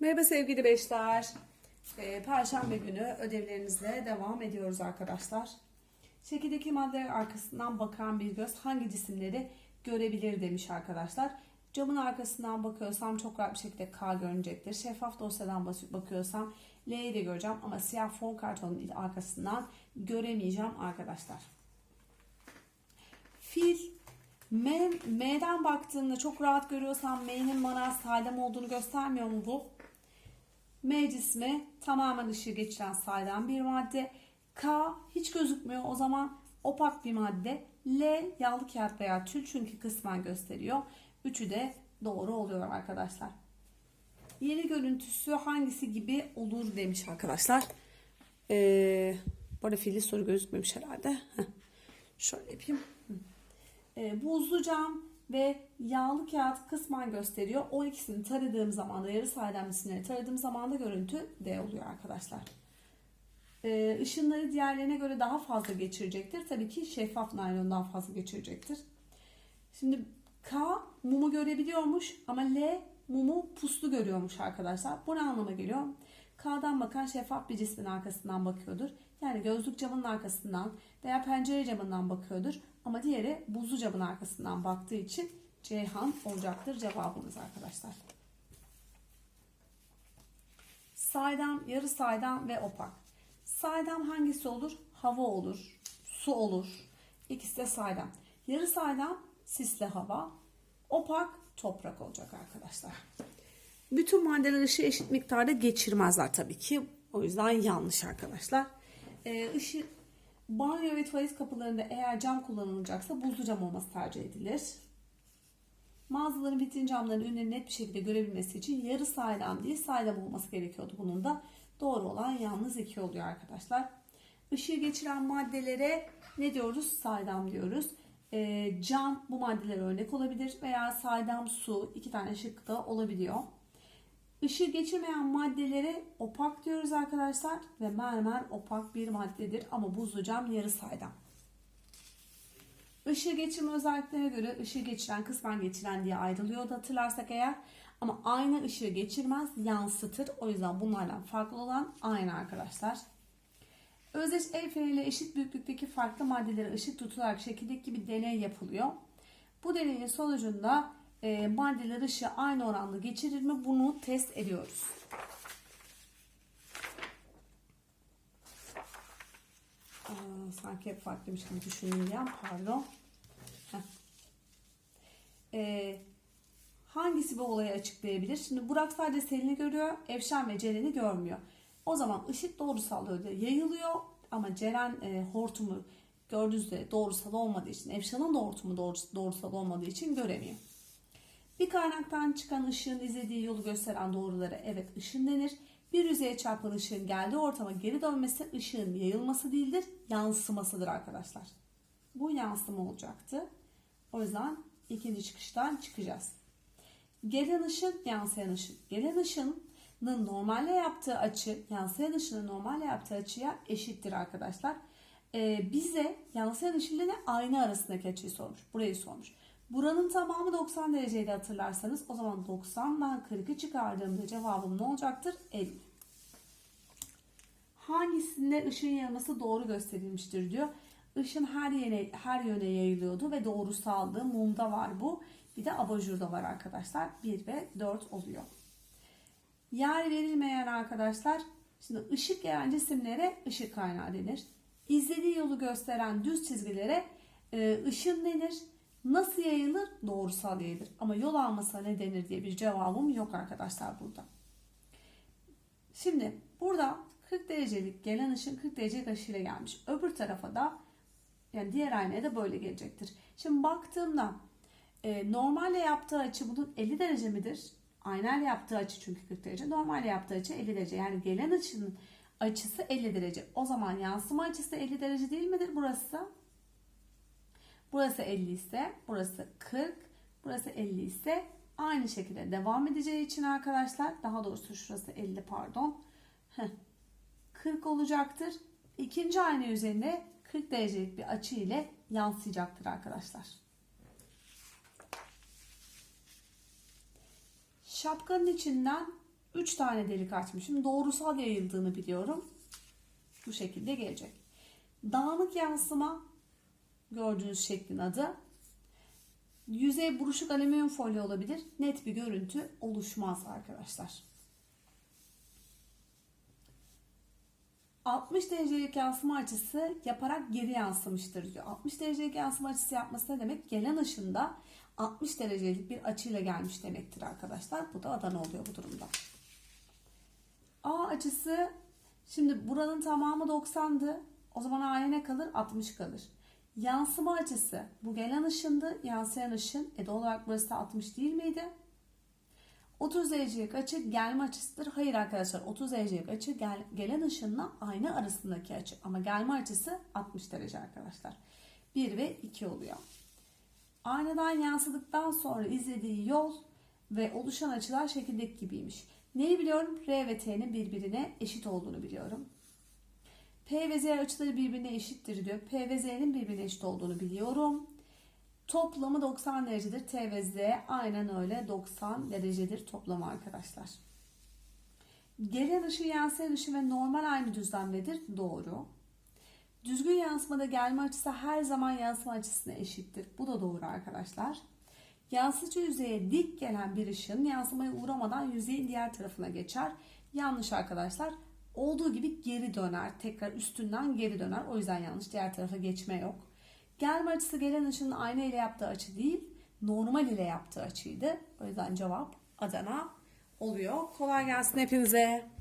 Merhaba sevgili beşler. Ee, Perşembe günü ödevlerimizle devam ediyoruz arkadaşlar. Şekildeki maddeler arkasından bakan bir göz hangi cisimleri görebilir demiş arkadaşlar. Camın arkasından bakıyorsam çok rahat bir şekilde K görünecektir. Şeffaf dosyadan bakıyorsam L'yi de göreceğim ama siyah fon kartonun arkasından göremeyeceğim arkadaşlar. Fil M, M'den baktığında çok rahat görüyorsam M'nin bana saydam olduğunu göstermiyor mu bu? M cismi tamamen ışığı geçiren saydam bir madde. K hiç gözükmüyor o zaman opak bir madde. L yağlı kağıt veya tül çünkü kısmen gösteriyor. Üçü de doğru oluyor arkadaşlar. Yeni görüntüsü hangisi gibi olur demiş arkadaşlar. Ee, bu arada fili soru gözükmemiş herhalde. Heh. Şöyle yapayım. E, buzlu cam ve yağlı kağıt kısmen gösteriyor. O ikisini taradığım zaman da yarı saydam cisimleri taradığım zaman da görüntü D oluyor arkadaşlar. E, ışınları diğerlerine göre daha fazla geçirecektir. Tabii ki şeffaf naylon daha fazla geçirecektir. Şimdi K mumu görebiliyormuş ama L mumu puslu görüyormuş arkadaşlar. Bu ne anlama geliyor? K'dan bakan şeffaf bir cismin arkasından bakıyordur. Yani gözlük camının arkasından veya pencere camından bakıyordur. Ama diğeri buzlu camın arkasından baktığı için Ceyhan olacaktır cevabımız arkadaşlar. Saydam, yarı saydam ve opak. Saydam hangisi olur? Hava olur, su olur. İkisi de saydam. Yarı saydam sisli hava, opak toprak olacak arkadaşlar. Bütün maddeler ışığı eşit miktarda geçirmezler tabii ki. O yüzden yanlış arkadaşlar. Ee, ışığı, banyo ve tuvalet kapılarında eğer cam kullanılacaksa buzlu cam olması tercih edilir. Mağazaların vitrin camlarının ürünleri net bir şekilde görebilmesi için yarı saydam değil saydam olması gerekiyordu bunun da. Doğru olan yalnız iki oluyor arkadaşlar. Işığı geçiren maddelere ne diyoruz? Saydam diyoruz. Ee, cam bu maddelere örnek olabilir veya saydam su iki tane şık da olabiliyor. Işığı geçirmeyen maddelere opak diyoruz arkadaşlar ve mermer opak bir maddedir ama buzlu cam yarı saydam. Işığı geçirme özelliklerine göre ışığı geçiren kısmen geçiren diye ayrılıyordu hatırlarsak eğer. Ama aynı ışığı geçirmez yansıtır. O yüzden bunlardan farklı olan aynı arkadaşlar. Özdeş el feneriyle eşit büyüklükteki farklı maddelere ışık tutularak şekildeki gibi deney yapılıyor. Bu deneyin sonucunda e, maddeler ışığı aynı oranda geçirir mi? Bunu test ediyoruz. Aa, sanki hep farklıymış gibi düşündüm ya. Pardon. Heh. E, hangisi bu olayı açıklayabilir? Şimdi Burak sadece Selin'i görüyor. Evşen ve Ceren'i görmüyor. O zaman ışık doğrusal yönde yayılıyor. Ama Ceren e, hortumu gördüğünüzde doğrusal olmadığı için, Evşan'ın da hortumu doğrus- doğrusal olmadığı için göremiyor. Bir kaynaktan çıkan ışığın izlediği yolu gösteren doğrulara evet ışın denir. Bir yüzeye çarpan ışığın geldiği ortama geri dönmesi ışığın yayılması değildir, yansımasıdır arkadaşlar. Bu yansıma olacaktı. O yüzden ikinci çıkıştan çıkacağız. Gelen ışın, yansıyan ışın. Gelen ışının normalle yaptığı açı, yansıyan ışının normalle yaptığı açıya eşittir arkadaşlar. Ee, bize yansıyan ışın ile ayna arasındaki açıyı sormuş. Burayı sormuş. Buranın tamamı 90 dereceydi hatırlarsanız. O zaman 90'dan 40'ı çıkardığımda cevabım ne olacaktır? 50. Hangisinde ışığın yayılması doğru gösterilmiştir diyor. Işın her yöne, her yöne yayılıyordu ve doğrusaldı. Mumda var bu. Bir de abajurda var arkadaşlar. 1 ve 4 oluyor. Yer verilmeyen arkadaşlar. Şimdi ışık gelen cisimlere ışık kaynağı denir. İzlediği yolu gösteren düz çizgilere e, ışın denir. Nasıl yayılır? Doğrusal yayılır. Ama yol almasa ne denir diye bir cevabım yok arkadaşlar burada. Şimdi burada 40 derecelik gelen ışın 40 derecelik açıyla gelmiş. Öbür tarafa da yani diğer aynaya da böyle gelecektir. Şimdi baktığımda e, normalle yaptığı açı bunun 50 derece midir? Aynayla yaptığı açı çünkü 40 derece. Normalle yaptığı açı 50 derece. Yani gelen açının açısı 50 derece. O zaman yansıma açısı da 50 derece değil midir burası? Burası 50 ise burası 40. Burası 50 ise aynı şekilde devam edeceği için arkadaşlar daha doğrusu şurası 50 pardon. Heh, 40 olacaktır. İkinci ayna üzerinde 40 derecelik bir açı ile yansıyacaktır arkadaşlar. Şapkanın içinden 3 tane delik açmışım. Doğrusal yayıldığını biliyorum. Bu şekilde gelecek. Dağınık yansıma gördüğünüz şeklin adı. Yüzey buruşuk alüminyum folyo olabilir. Net bir görüntü oluşmaz arkadaşlar. 60 derecelik yansıma açısı yaparak geri yansımıştır diyor. 60 derecelik yansıma açısı yapması ne demek? Gelen ışında 60 derecelik bir açıyla gelmiş demektir arkadaşlar. Bu da Adana oluyor bu durumda. A açısı şimdi buranın tamamı 90'dı. O zaman A'ya ne kalır? 60 kalır. Yansıma açısı bu gelen ışındı. Yansıyan ışın. E doğal olarak burası da 60 değil miydi? 30 derecelik açı gelme açısıdır. Hayır arkadaşlar 30 derecelik açı gel, gelen ışınla ayna arasındaki açı. Ama gelme açısı 60 derece arkadaşlar. 1 ve 2 oluyor. Aynadan yansıdıktan sonra izlediği yol ve oluşan açılar şekildeki gibiymiş. Neyi biliyorum? R ve T'nin birbirine eşit olduğunu biliyorum. P ve Z açıları birbirine eşittir diyor. P ve Z'nin birbirine eşit olduğunu biliyorum. Toplamı 90 derecedir. T ve Z aynen öyle 90 derecedir toplamı arkadaşlar. Gelen ışığı yansıyan ışığı ve normal aynı düzlemdedir. Doğru. Düzgün yansımada gelme açısı her zaman yansıma açısına eşittir. Bu da doğru arkadaşlar. Yansıcı yüzeye dik gelen bir ışın yansımaya uğramadan yüzeyin diğer tarafına geçer. Yanlış arkadaşlar. Olduğu gibi geri döner. Tekrar üstünden geri döner. O yüzden yanlış. Diğer tarafa geçme yok. Gelme açısı gelen ışının ayna ile yaptığı açı değil, normal ile yaptığı açıydı. O yüzden cevap Adana oluyor. Kolay gelsin hepinize.